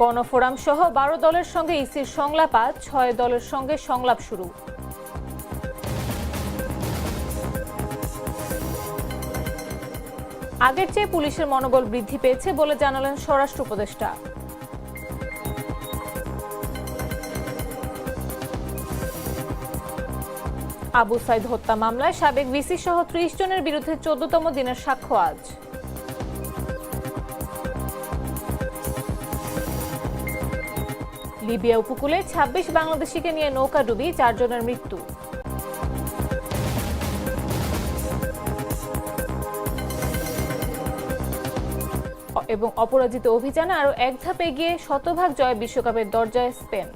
গণফোরাম সহ বারো দলের সঙ্গে ইসির সংলাপ, আজ ছয় দলের সঙ্গে সংলাপ শুরু। আগের চেয়ে পুলিশের মনোবল বৃদ্ধি পেয়েছে বলে জানালেন স্বরাষ্ট্র উপদেষ্টা। আবু সাইদ হত্যা মামলায় সাবেক ভিসি সহ ত্রিশ জনের বিরুদ্ধে চোদ্দতম দিনের সাক্ষ্য আজ। লিবিয়া উপকূলে ২৬ বাংলাদেশিকে নিয়ে নৌকাডুবি চারজনের মৃত্যু। এবং অপরাজিত অভিযানে আরও এক ধাপ এগিয়ে শতভাগ জয় বিশ্বকাপের দরজায় স্পেন।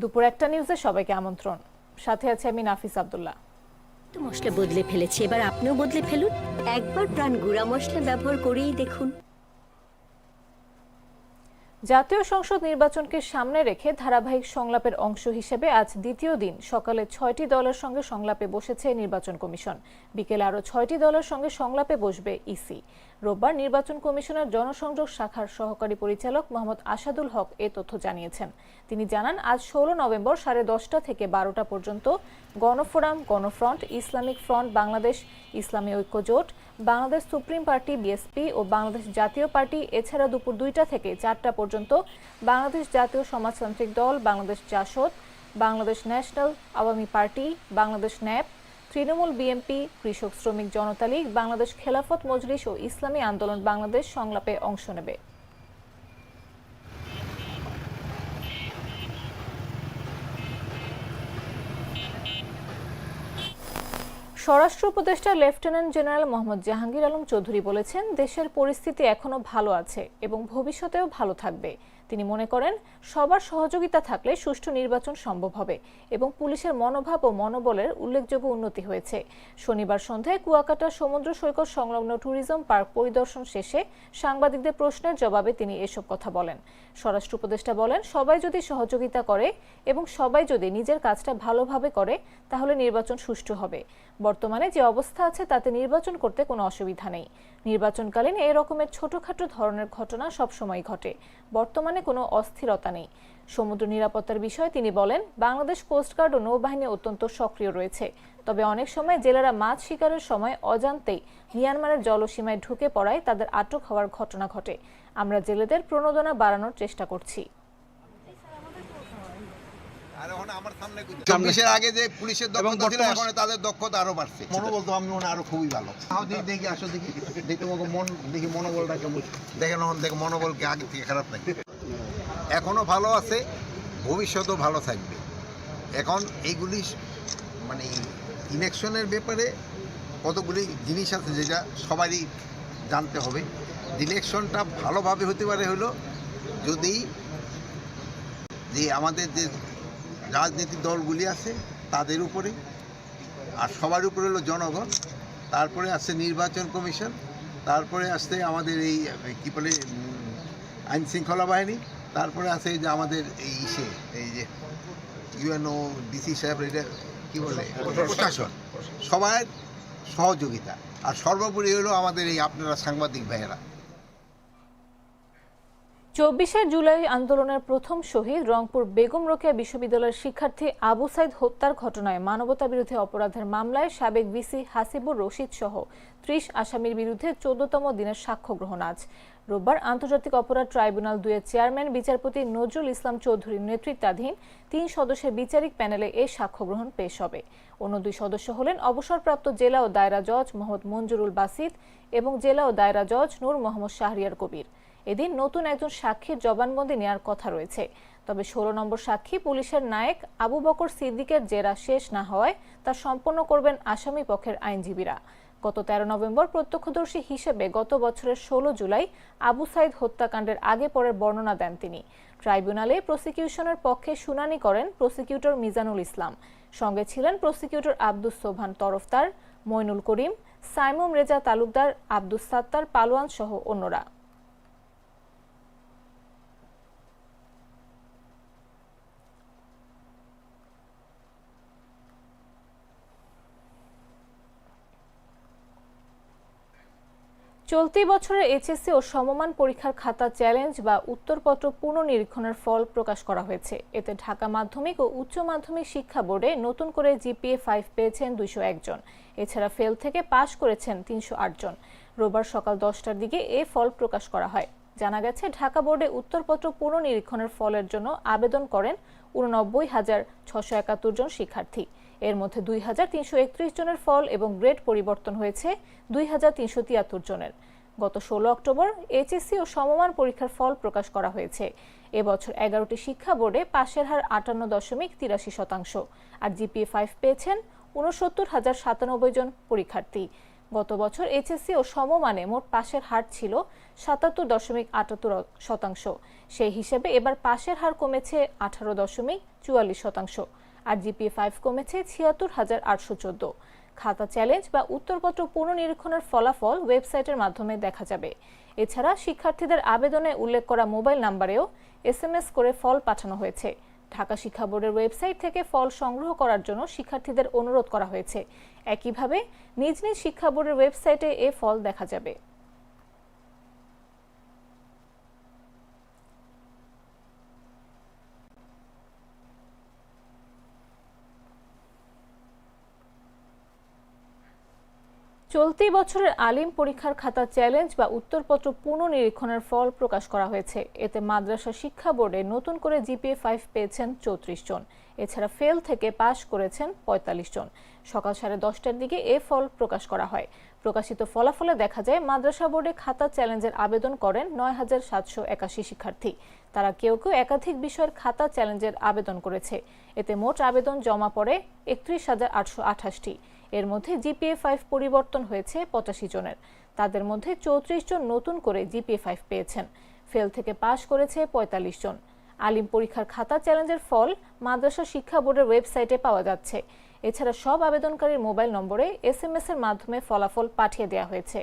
দুপুর একটা নিউজে সবাইকে আমন্ত্রণ। সাথে আছে আমি নাফিস আব্দুল্লাহ। মশলা বদলে ফেলেছে এবার আপনিও বদলে ফেলুন। একবার প্রাণ গুঁড়া মশলা ব্যবহার করেই দেখুন। জাতীয় সংসদ নির্বাচনকে সামনে রেখে ধারাবাহিক সংলাপের অংশ হিসেবে আজ দ্বিতীয় দিন সকালে ছয়টি দলের সঙ্গে সংলাপে বসেছে নির্বাচন কমিশন। বিকেলে আরও ছয়টি দলের সঙ্গে সংলাপে বসবে ইসি। রোববার নির্বাচন কমিশনের জনসংযোগ শাখার সহকারী পরিচালক মোহাম্মদ আসাদুল হক এ তথ্য জানিয়েছেন। তিনি জানান, আজ ষোলো নভেম্বর সাড়ে দশটা থেকে বারোটা পর্যন্ত Gonoforum, Gonofront, Islamic front, Bangladesh, Islami Oikya Jote Bangladesh supreme party, BSP ও বাংলাদেশ জাতীয় পার্টি, এছাড়া দুপুর দুইটা থেকে চারটা পর্যন্ত বাংলাদেশ জাতীয় Samajtantrik Dal, Bangladesh JASAD, Bangladesh national Awami party, Bangladesh NAP, Trinamool BNP, Krishak Sramik Janata League, Bangladesh Khelafat Majlis ও ইসলামী আন্দোলন বাংলাদেশ সংলাপে অংশ নেবে। স্বরাষ্ট্র উপদেষ্টা লেফটেন্যান্ট জেনারেল মোহাম্মদ জাহাঙ্গীর আলম চৌধুরী বলেছেন, দেশের পরিস্থিতি এখনও ভালো আছে এবং ভবিষ্যতেও ভালো থাকবে। তিনি মনে করেন, সবার সহযোগিতা থাকলে সুষ্ঠু নির্বাচন সম্ভব হবে এবং পুলিশের মনোভাব ও মনোবলের উল্লেখযোগ্য উন্নতি হয়েছে। শনিবার সন্ধ্যায় কুয়াকাটা সমুদ্র সৈকত সংলগ্ন ট্যুরিজম পার্ক পরিদর্শন শেষে সাংবাদিকদের প্রশ্নের জবাবে তিনি এসব কথা বলেন। স্বরাষ্ট্র উপদেষ্টা বলেন, সবাই যদি সহযোগিতা করে এবং সবাই যদি নিজের কাজটা ভালোভাবে করে, তাহলে নির্বাচন সুষ্ঠু হবে। বর্তমানে যে অবস্থা আছে, তাতে নির্বাচন করতে কোনো অসুবিধা নেই। নির্বাচনকালীন এরকমের রকমের ছোটখাটো ধরনের ঘটনা সবসময় ঘটে। বর্তমানে কোনো অস্থিরতা নেই। সমুদ্র নিরাপত্তার বিষয়ে তিনি বলেন বাংলাদেশ কোস্টগার্ড ও নৌবাহিনী অত্যন্ত সক্রিয় রয়েছে। তবে অনেক সময় জেলেরা মাছ শিকারের সময় অজান্তেই মিয়ানমারের জলসীমায় ঢুকে পড়ায় তাদের আটক হওয়ার ঘটনা ঘটে। আমরা জেলেদের প্রণোদনা বাড়ানোর চেষ্টা করছি। আর এখন আমার সামনে চব্বিশের আগে যে পুলিশের দক্ষতা ছিল এখন তাদের দক্ষতা আরও বাড়ছে। মনোবল তো আমি মনে আরও খুবই ভালো। দেখি দেখি আসো দেখি দেখি তোমাকে মন দেখি মনোবলটা কেমন। দেখেন দেখে মনোবল কি আগে থেকে খারাপ নাকি? এখনও ভালো আছে, ভবিষ্যতেও ভালো থাকবে। এখন এইগুলি মানে ইলেকশনের ব্যাপারে কতগুলি জিনিস আছে যেটা সবারই জানতে হবে। ইলেকশনটা ভালোভাবে হতে পারে হলো যদি যে আমাদের যে রাজনৈতিক দলগুলি আছে তাদের উপরে, আর সবার উপরে হলো জনগণ, তারপরে আসছে নির্বাচন কমিশন, তারপরে আসছে আমাদের এই, কী বলে আইন শৃঙ্খলা বাহিনী তারপরে আছে যে আমাদের এই ইসে এই যে ইউএনও ডিসি সাহেব এটা কি বলে? প্রশাসন। সবার সহযোগিতা। আর সর্বোপরি হলো আমাদের এই আপনারা সাংবাদিক ভাইয়েরা। চব্বিশে জুলাই আন্দোলনের প্রথম শহীদ রংপুর বেগম রোকেয়া বিশ্ববিদ্যালয়ের শিক্ষার্থী আবু সাইদ হত্যার ঘটনায় মানবতা বিরোধী অপরাধের মামলায় সাবেক ভিসি হাসিবুর রশিদ সহ ত্রিশ আসামির বিরুদ্ধে চোদ্দতম দিনের সাক্ষ্য গ্রহণ আজ। রোববার আন্তর্জাতিক অপরাধ ট্রাইব্যুনাল দুয়ের চেয়ারম্যান বিচারপতি নজরুল ইসলাম চৌধুরীর নেতৃত্বাধীন তিন সদস্যের বিচারিক প্যানেলে এই সাক্ষ্য গ্রহণ পেশ হবে। অন্য দুই সদস্য হলেন অবসরপ্রাপ্ত জেলা ও দায়রা জজ মোহাম্মদ মঞ্জুরুল বাসিদ এবং জেলা ও দায়রা জজ নূর মোহাম্মদ শাহরিয়ার কবির। এদিন নতুন একজন সাক্ষীর জবানবন্দি নেওয়ার কথা রয়েছে। তবে ষোলো নম্বর সাক্ষী পুলিশের নায়ক আবু বকর সিদ্দিকের জেরা শেষ না হওয়ায় তা সম্পন্ন করবেন আসামি পক্ষের আইনজীবীরা। গত তেরো নভেম্বর প্রত্যক্ষদর্শী হিসেবে গত বছরের ষোলো জুলাই আবু সাইদ হত্যাকাণ্ডের আগে পরের বর্ণনা দেন তিনি। ট্রাইব্যুনালে প্রসিকিউশনের পক্ষে শুনানি করেন প্রসিকিউটর মিজানুল ইসলাম। সঙ্গে ছিলেন প্রসিকিউটর আব্দুস সোভান তরফদার, মইনুল করিম, সাইমুম রেজা তালুকদার, আব্দুস সাত্তার, পালোয়ান সহ অন্যরা। চলতি বছরের এইচএসসি ও সমমান পরীক্ষার খাতা চ্যালেঞ্জ বা উত্তরপত্র পুনর্নিরীক্ষণের ফল প্রকাশ করা হয়েছে। এতে ঢাকা মাধ্যমিক ও উচ্চ মাধ্যমিক শিক্ষা বোর্ডে নতুন করে জিপিএ ফাইভ পেয়েছেন দুইশো একজন এছাড়া ফেল থেকে পাশ করেছেন তিনশো জন। রোববার সকাল দশটার দিকে এ ফল প্রকাশ করা হয়। জানা গেছে, ঢাকা বোর্ডে উত্তরপত্র পুনর্নিরীক্ষণের ফলের জন্য আবেদন করেন উননব্বই হাজার ছশো একাত্তর জন শিক্ষার্থী। এর মধ্যে দুই হাজার তিনশো একত্রিশ জনের ফল এবং গ্রেড পরিবর্তন হয়েছে দুই হাজার তিনশো তিয়াত্তর জনের। গত ষোলো অক্টোবর এইচএসসি ও সমমান পরীক্ষার ফল প্রকাশ করা হয়েছে। এবছর এগারোটি শিক্ষা বোর্ডে পাশের হার আটান্ন দশমিক তিরাশি শতাংশ আর জিপিএ ফাইভ পেয়েছেন উনসত্তর হাজার সাতানব্বই জন পরীক্ষার্থী। গত বছর এইচএসসি ও সমমানে মোট পাশের হার ছিল সাতাত্তর দশমিক আটাত্তর শতাংশ। সেই হিসেবে এবার পাশের হার কমেছে আঠারো দশমিক চুয়াল্লিশ শতাংশ। আর জিপিএ ফাইভ কমেছে ছিয়াত্তর হাজার আটশো চোদ্দ। খাতা চ্যালেঞ্জ বা উত্তরপত্র পুনর্নিরীক্ষণের ফলাফল ওয়েবসাইটের মাধ্যমে দেখা যাবে। এছাড়া শিক্ষার্থীদের আবেদনে উল্লেখ করা মোবাইল নাম্বারেও এসএমএস করে ফল পাঠানো হয়েছে। ঢাকা শিক্ষা বোর্ডের ওয়েবসাইট থেকে ফল সংগ্রহ করার জন্য শিক্ষার্থীদের অনুরোধ করা হয়েছে। একইভাবে নিজ নিজ শিক্ষা বোর্ডের ওয়েবসাইটে এ ফল দেখা যাবে। চলতি বছরের আলিম পরীক্ষার খাতা চ্যালেঞ্জ বা উত্তরপত্র পুনর্নিরীক্ষণের ফল প্রকাশ করা হয়েছে। এতে মাদ্রাসা শিক্ষা বোর্ডে নতুন করে জিপিএ ফাইভ পেয়েছেন চৌত্রিশ জন। এছাড়া ফেল থেকে পাশ করেছেন পঁয়তাল্লিশ জন। সকাল সাড়ে দশটার দিকে এ ফল প্রকাশ করা হয়। প্রকাশিত ফলাফলে দেখা যায়, মাদ্রাসা বোর্ডে খাতা চ্যালেঞ্জের আবেদন করেন নয় হাজার সাতশো একাশি শিক্ষার্থী। তারা কেউ কেউ একাধিক বিষয়ের খাতা চ্যালেঞ্জের আবেদন করেছে। এতে মোট আবেদন জমা পড়ে একত্রিশ হাজার আটশো আঠাশটি। এর মধ্যে জিপিএ ফাইভ পরিবর্তন হয়েছে পঁচাশি জনের। তাদের মধ্যে চৌত্রিশ জন নতুন করে জিপিএ ফাইভ পেয়েছেন। ফেল থেকে পাশ করেছে পঁয়তাল্লিশ জন। আলিম পরীক্ষার খাতা চ্যালেঞ্জের ফল মাদ্রাসা শিক্ষা বোর্ডের ওয়েবসাইটে পাওয়া যাচ্ছে। এছাড়া সব আবেদনকারীর মোবাইল নম্বরে এস এর মাধ্যমে ফলাফল পাঠিয়ে দেওয়া হয়েছে।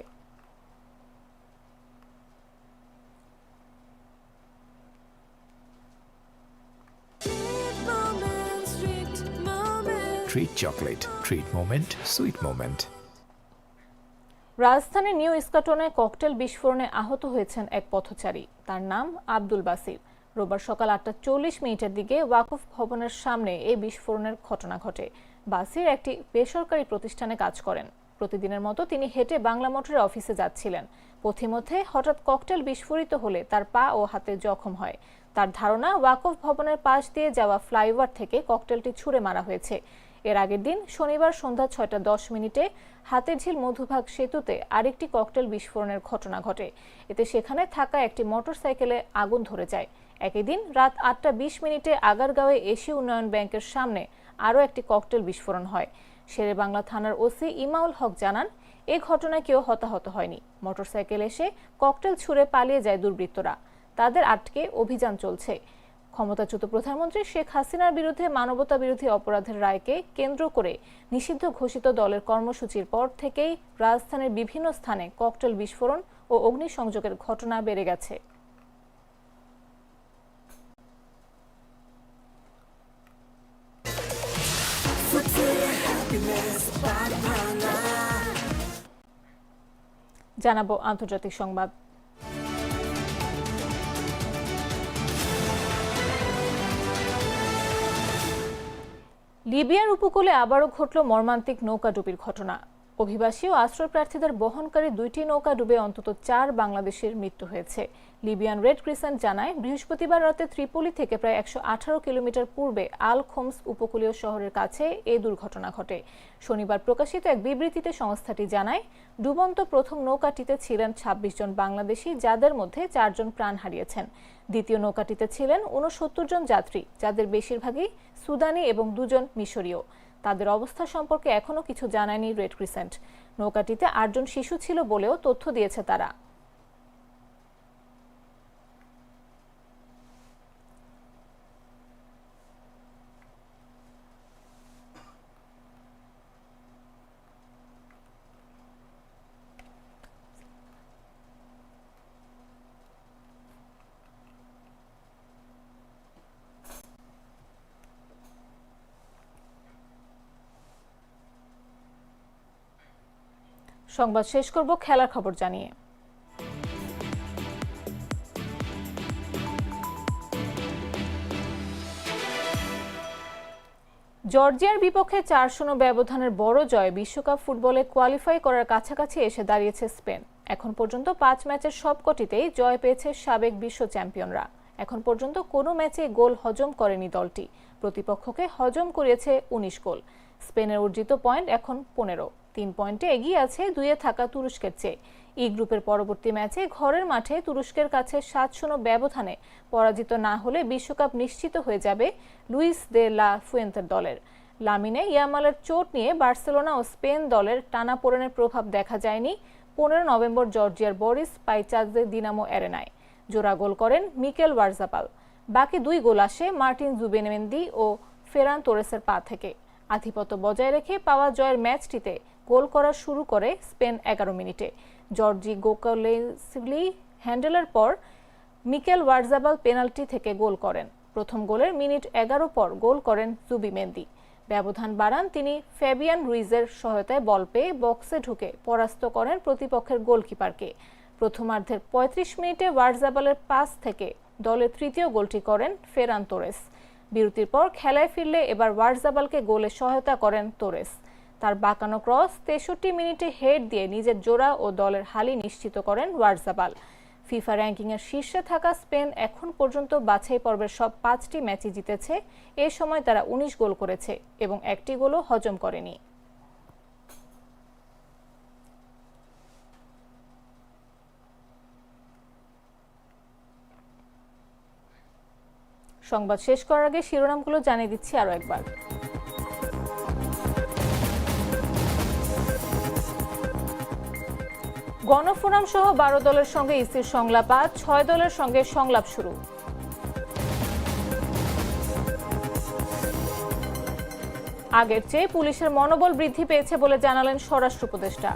Treat chocolate. Treat moment. Sweet moment. রাজধানীর নিউ ইস্কাটনে ককটেল বিস্ফোরণে আহত হয়েছেন এক পথচারী তার নাম আব্দুল বাসির রোববার সকাল আটটা চল্লিশ মিনিটের দিকে ওয়াকফ ভবনের সামনে এই বিস্ফোরণের ঘটনা ঘটে বাসির একটি বেসরকারি প্রতিষ্ঠানে কাজ করেন প্রতিদিনের মতো তিনি হেঁটে বাংলা মোটরের অফিসে যাচ্ছিলেন পথিমধ্যে হঠাৎ ককটেল বিস্ফোরিত হলে তার পা ও হাতে জখম হয় তার ধারণা, ওয়াকফ ভবনের পাশ দিয়ে যাওয়া ফ্লাইওভার থেকে ককটেলটি ছুড়ে মারা হয়েছে এর আগের দিন শনিবার সন্ধ্যা ছয়টা দশ মিনিটে হাতের ঝিল মধুভাগ সেতুতে আরেকটি ককটেল বিস্ফোরণের ঘটনা ঘটে। এতে সেখানে থাকা একটি মোটরসাইকেলে আগুন ধরে যায়। একই দিন রাত আটটা বিশ মিনিটে আগারগাঁওয়ে এশীয় উন্নয়ন ব্যাংকের সামনে আরও একটি ককটেল বিস্ফোরণ হয়। শেরে বাংলা থানার ওসি ইমাউল হক জানান, এ ঘটনায় কেউ হতাহত হয়নি। মোটরসাইকেল এসে ককটেল ছুড়ে পালিয়ে যায় দুর্বৃত্তরা। তাদের আটকে অভিযান চলছে। ক্ষমতাচ্যুত প্রধানমন্ত্রী শেখ হাসিনার বিরুদ্ধে মানবতা বিরোধী অপরাধের রায়কে কেন্দ্র করে নিষিদ্ধ ঘোষিত দলের কর্মসূচির পর থেকেই রাজধানীর বিভিন্ন স্থানে ককটেল বিস্ফোরণ ও অগ্নিসংযোগের ঘটনা বেড়ে গেছে। জানাব আন্তর্জাতিক সংবাদ। লিবিয়ার উপকূলে আবারও ঘটল মর্মান্তিক নৌকাডুবির ঘটনা। অভিবাসী ও আশ্রয় প্রার্থীদের বহনকারী দুইটি নৌকা ডুবে অন্তত চার বাংলাদেশের মৃত্যু হয়েছে। লিবিয়ান রেড ক্রিসেন্ট জানায়, বৃহস্পতিবার রাতে ত্রিপলি থেকে প্রায় একশো আঠারো কিলোমিটার পূর্বে আল খোমস উপকূলীয় শহরের কাছে এই দুর্ঘটনা ঘটে। শনিবার প্রকাশিত এক বিবৃতিতে সংস্থাটি জানায়, ডুবন্ত প্রথম নৌকাটিতে ছিলেন ২৬ জন বাংলাদেশি, যাদের মধ্যে চারজন প্রাণ হারিয়েছেন। দ্বিতীয় নৌকাটিতে ছিলেন উনসত্তর জন যাত্রী, যাদের বেশিরভাগই সুদানি এবং দুজন মিশরীয়। তাদের অবস্থা সম্পর্কে এখনও কিছু জানায়নি রেড ক্রিসেন্ট। নৌকাটিতে আটজন শিশু ছিল বলেও তথ্য দিয়েছে তারা। সংবাদ শেষ করব, খেলার খবর জানিয়ে। জর্জিয়ার বিপক্ষে চার শূন্য ব্যবধানের বড় জয় বিশ্বকাপ ফুটবলে কোয়ালিফাই করার কাছাকাছি এসে দাঁড়িয়েছে স্পেন। এখন পর্যন্ত পাঁচ ম্যাচের সবকটিতেই জয় পেয়েছে সাবেক বিশ্ব চ্যাম্পিয়নরা। এখন পর্যন্ত কোনো ম্যাচে গোল হজম করেনি দলটি। প্রতিপক্ষকে হজম করিয়েছে উনিশ গোল। স্পেনের অর্জিত পয়েন্ট এখন পনেরো। তিন পয়েন্টে এগিয়ে আছে দুইয়ে থাকা তুরস্কের চেয়ে। ই গ্রুপের পরবর্তী ম্যাচে ঘরের মাঠে তুরস্কের কাছে সাত শূন্য ব্যবধানে পরাজিত না হলে বিশ্বকাপ নিশ্চিত হয়ে যাবে লুইস দে লা ফুয়েন্তের দলের। লামিনে ইয়ামালের চোট নিয়ে বার্সেলোনা ও স্পেন দলের টানাপোড়েনের প্রভাব দেখা যায়নি পনেরো নভেম্বর জর্জিয়ার বরিস পাইচাজদের দিনামো এরেনায় জোড়া গোল করেন মিকেল ওয়ার্জাপাল বাকি দুই গোল আসে মার্টিন জুবেনেমেন্দি ও ফেরান তোরেসের পা থেকে। আধিপত্য বজায় রেখে পাওয়া জয়ের ম্যাচটিতে গোল করা শুরু করে স্পেন এগারো মিনিটে। জর্জি গোকালেসিভলি হ্যান্ডেলের পর মিকেল ওয়ার্জাবাল পেনাল্টি থেকে গোল করেন। প্রথম গোলের মিনিট এগারো পর গোল করেন জুবি মেন্দি। ব্যবধান বাড়ান তিনি ফ্যাবিয়ান রুইজের সহায়তায় বল পেয়ে বক্সে ঢুকে পরাস্ত করেন প্রতিপক্ষের গোলকিপারকে। প্রথমার্ধের পঁয়ত্রিশ মিনিটে ওয়ার্জাবালের পাস থেকে দলের তৃতীয় গোলটি করেন ফেরান তোরেস। বিরতির পর খেলায় ফিরলে এবার ওয়ার্জাবালকে গোলে সহায়তা করেন তোরেস। তার বাঁকানো ক্রস তেষট্টি মিনিটে হেড দিয়ে নিজের জোড়া ও দলের হালি নিশ্চিত করেন ওয়ার্জাবাল। ফিফা র্যাঙ্কিংয়ের শীর্ষে থাকা স্পেন এখন পর্যন্ত বাছাই পর্বের সব পাঁচটি ম্যাচই জিতেছে। এ সময় তারা উনিশ গোল করেছে এবং একটি গোলও হজম করেনি। সংবাদ শেষ করার আগে শিরোনামগুলো জানিয়ে দিচ্ছি আরও একবার। গণফোরাম সহ বারো দলের সঙ্গে ইসির সংলাপ, আজ ছয় দলের সঙ্গে সংলাপ শুরু। আগের চেয়ে পুলিশের মনোবল বৃদ্ধি পেয়েছে বলে জানালেন স্বরাষ্ট্র উপদেষ্টা।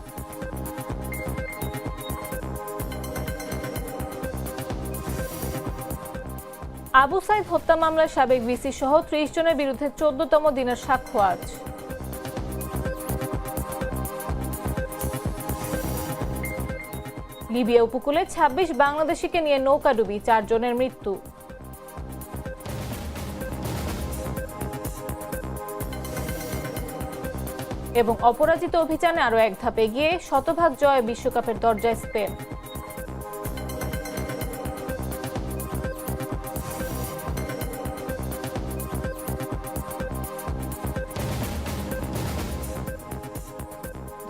আবু সাইদ হত্যা মামলায় সাবেক ভিসি সহ ত্রিশ জনের বিরুদ্ধে চোদ্দতম দিনের সাক্ষ্য আজ। লিবিয়া উপকূলে ২৬ বাংলাদেশিকে নিয়ে নৌকাডুবি চারজনের মৃত্যু। এবং অপরাজিত অভিযানে আরও এক ধাপ এগিয়ে শতভাগ জয় বিশ্বকাপের দরজায় স্পেন।